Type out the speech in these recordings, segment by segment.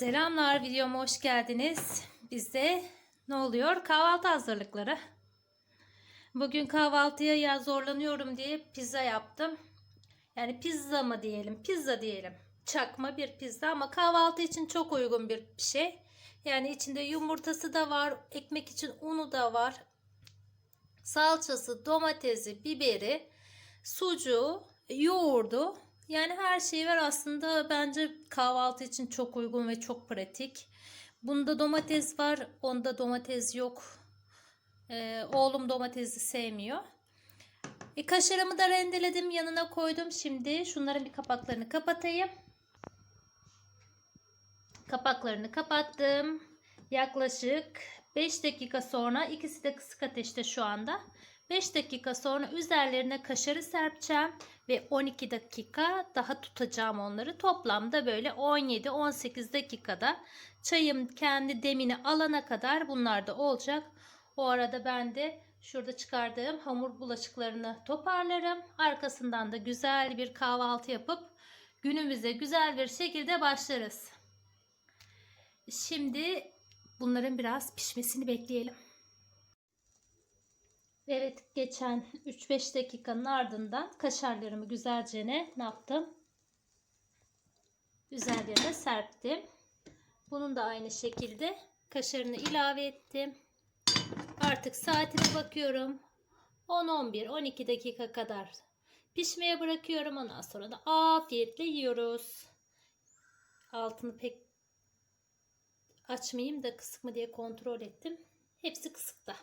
Selamlar videoma hoş geldiniz. Bizde ne oluyor? Kahvaltı hazırlıkları. Bugün kahvaltıya ya zorlanıyorum diye pizza yaptım. Yani pizza mı diyelim? Pizza diyelim. Çakma bir pizza ama kahvaltı için çok uygun bir şey. Yani içinde yumurtası da var, ekmek için unu da var. Salçası, domatesi, biberi, sucuğu, yoğurdu. Yani her şey var aslında bence kahvaltı için çok uygun ve çok pratik. Bunda domates var, onda domates yok. Ee, oğlum domatesi sevmiyor. E, kaşarımı da rendeledim, yanına koydum. Şimdi şunların bir kapaklarını kapatayım. Kapaklarını kapattım. Yaklaşık 5 dakika sonra ikisi de kısık ateşte şu anda. 5 dakika sonra üzerlerine kaşarı serpeceğim ve 12 dakika daha tutacağım onları. Toplamda böyle 17-18 dakikada çayım kendi demini alana kadar bunlar da olacak. O arada ben de şurada çıkardığım hamur bulaşıklarını toparlarım. Arkasından da güzel bir kahvaltı yapıp günümüze güzel bir şekilde başlarız. Şimdi bunların biraz pişmesini bekleyelim. Evet geçen 3-5 dakikanın ardından kaşarlarımı güzelce ne yaptım? Üzerlerine serptim. Bunun da aynı şekilde kaşarını ilave ettim. Artık saatime bakıyorum. 10-11-12 dakika kadar pişmeye bırakıyorum. Ondan sonra da afiyetle yiyoruz. Altını pek açmayayım da kısık mı diye kontrol ettim. Hepsi kısıkta.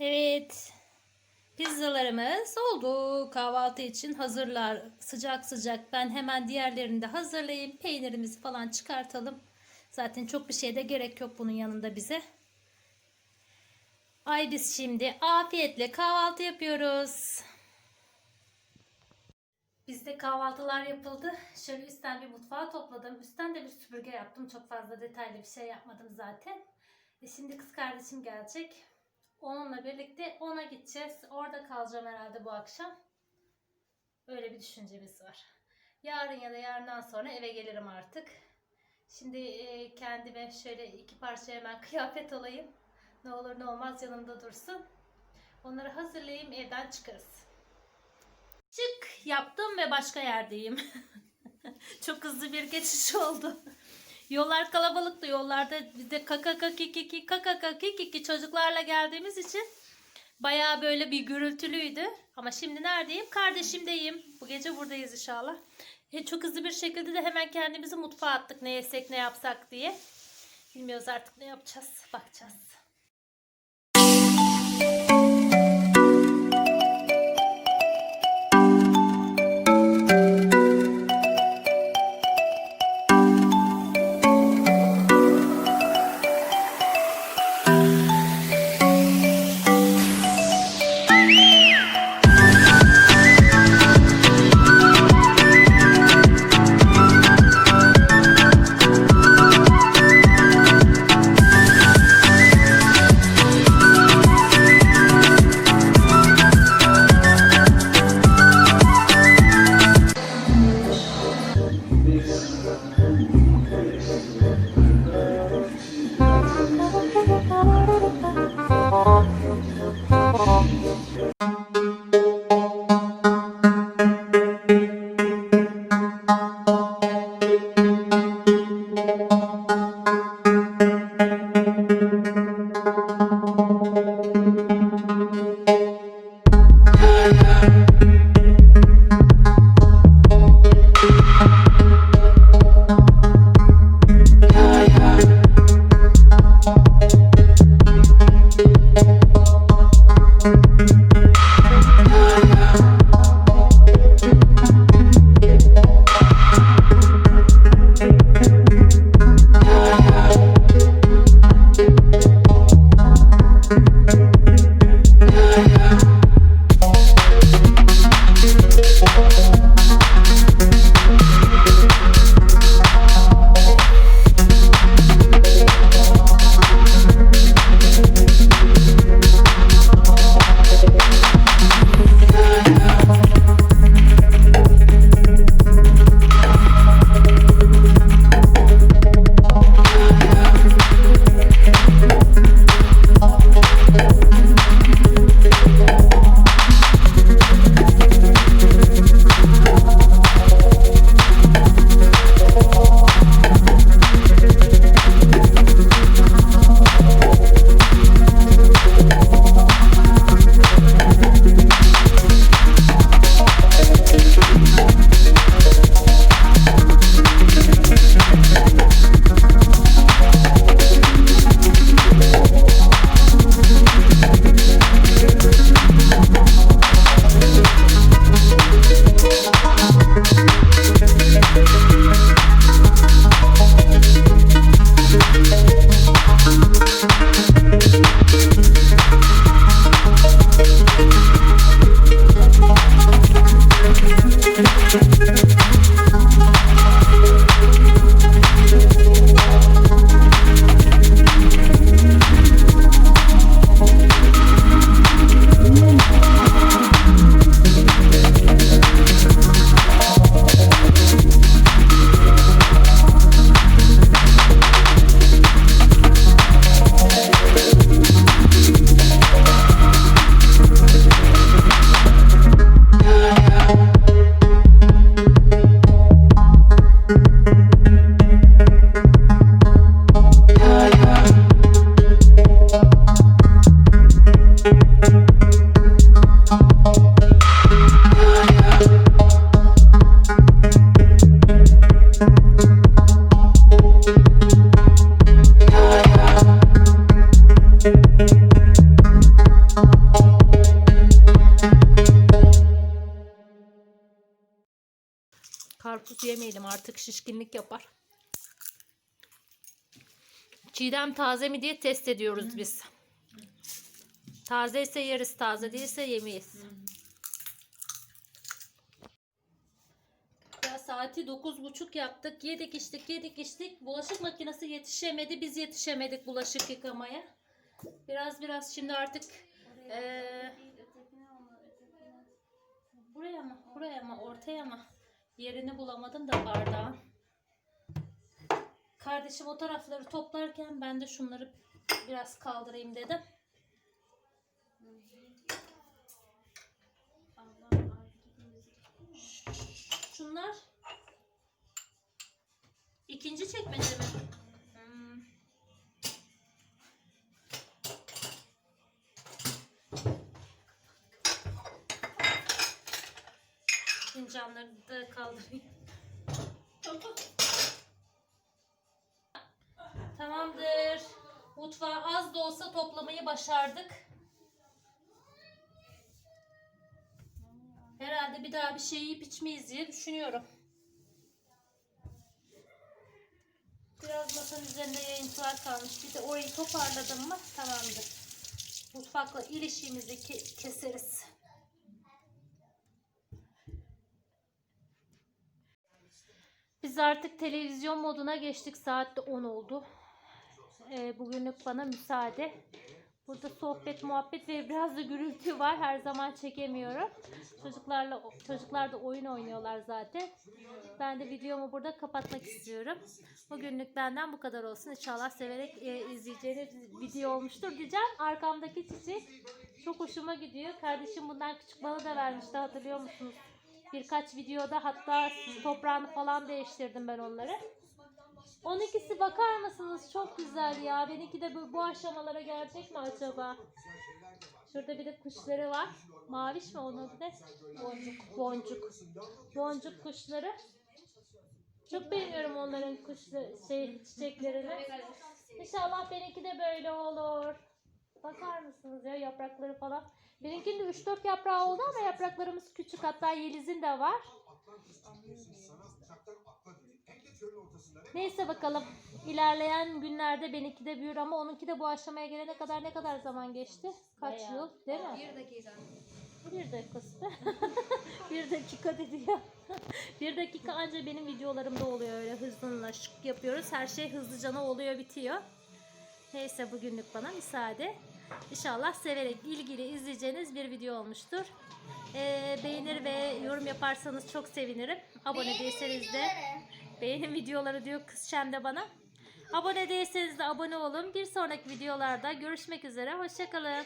Evet. Pizzalarımız oldu. Kahvaltı için hazırlar. Sıcak sıcak. Ben hemen diğerlerini de hazırlayayım. Peynirimizi falan çıkartalım. Zaten çok bir şeye de gerek yok bunun yanında bize. Ay biz şimdi afiyetle kahvaltı yapıyoruz. Bizde kahvaltılar yapıldı. Şöyle üstten bir mutfağı topladım. Üstten de bir süpürge yaptım. Çok fazla detaylı bir şey yapmadım zaten. E şimdi kız kardeşim gelecek. Onunla birlikte ona gideceğiz. Orada kalacağım herhalde bu akşam. Öyle bir düşüncemiz var. Yarın ya da yarından sonra eve gelirim artık. Şimdi e, kendime şöyle iki parça hemen kıyafet alayım. Ne olur ne olmaz yanımda dursun. Onları hazırlayayım evden çıkarız. Çık yaptım ve başka yerdeyim. Çok hızlı bir geçiş oldu. Yollar kalabalıktı. Yollarda bir de kaka kiki kaka kiki çocuklarla geldiğimiz için bayağı böyle bir gürültülüydü. Ama şimdi neredeyim? Kardeşimdeyim. Bu gece buradayız inşallah. E, çok hızlı bir şekilde de hemen kendimizi mutfağa attık. Ne yesek ne yapsak diye. Bilmiyoruz artık ne yapacağız. Bakacağız. Bye. karpuz yemeyelim artık şişkinlik yapar. Çiğdem taze mi diye test ediyoruz biz. Taze ise yeriz, taze değilse yemeyiz. Ya saati dokuz buçuk yaptık. Yedik içtik, yedik içtik. Bulaşık makinesi yetişemedi. Biz yetişemedik bulaşık yıkamaya. Biraz biraz şimdi artık eee, buraya mı? Buraya mı? Ortaya mı? Yerini bulamadım da bardağın. Kardeşim o tarafları toplarken ben de şunları biraz kaldırayım dedim. Şunlar ikinci çekmece mi? Fincanları da kaldırayım. Tamamdır. Mutfağı az da olsa toplamayı başardık. Herhalde bir daha bir şey yiyip içmeyiz diye düşünüyorum. Biraz masanın üzerinde yayıntılar kalmış. Bir de orayı toparladım mı tamamdır. Mutfakla ilişkimizi ke- keseriz. Biz artık televizyon moduna geçtik. Saat de 10 oldu. Ee, bugünlük bana müsaade. Burada sohbet, muhabbet ve biraz da gürültü var. Her zaman çekemiyorum. Çocuklarla çocuklar da oyun oynuyorlar zaten. Ben de videomu burada kapatmak istiyorum. Bugünlük benden bu kadar olsun. İnşallah severek e, izleyeceğiniz video olmuştur diyeceğim. Arkamdaki çiçek çok hoşuma gidiyor. Kardeşim bundan küçük bana da vermişti hatırlıyor musunuz? Birkaç videoda hatta toprağını falan değiştirdim ben onları. 12'si bakar mısınız? Çok güzel ya. Benimki de bu, bu aşamalara gelecek mi acaba? Şurada bir de kuşları var. Maviş mi onun adı ne? Boncuk. Boncuk. Boncuk kuşları. Çok beğeniyorum onların kuşları, şey çiçeklerini. İnşallah benimki de böyle olur. Bakar mısınız ya yaprakları falan. Benimkinin de 3-4 yaprağı oldu ama yapraklarımız küçük. Hatta Yeliz'in de var. Neyse bakalım. İlerleyen günlerde benimki de büyür ama onunki de bu aşamaya gelene kadar ne kadar zaman geçti? Kaç yıl değil mi? Bir dakika. Bir dakikası. bir dakika dedi ya. bir dakika anca benim videolarımda oluyor öyle hızlı şık yapıyoruz. Her şey hızlıcana oluyor bitiyor. Neyse bugünlük bana müsaade. İnşallah severek ilgili izleyeceğiniz bir video olmuştur. Ee, beğenir ve yorum yaparsanız çok sevinirim. Abone değilseniz de beğenin videoları diyor kız Şem de bana. Abone değilseniz de abone olun. Bir sonraki videolarda görüşmek üzere. Hoşçakalın.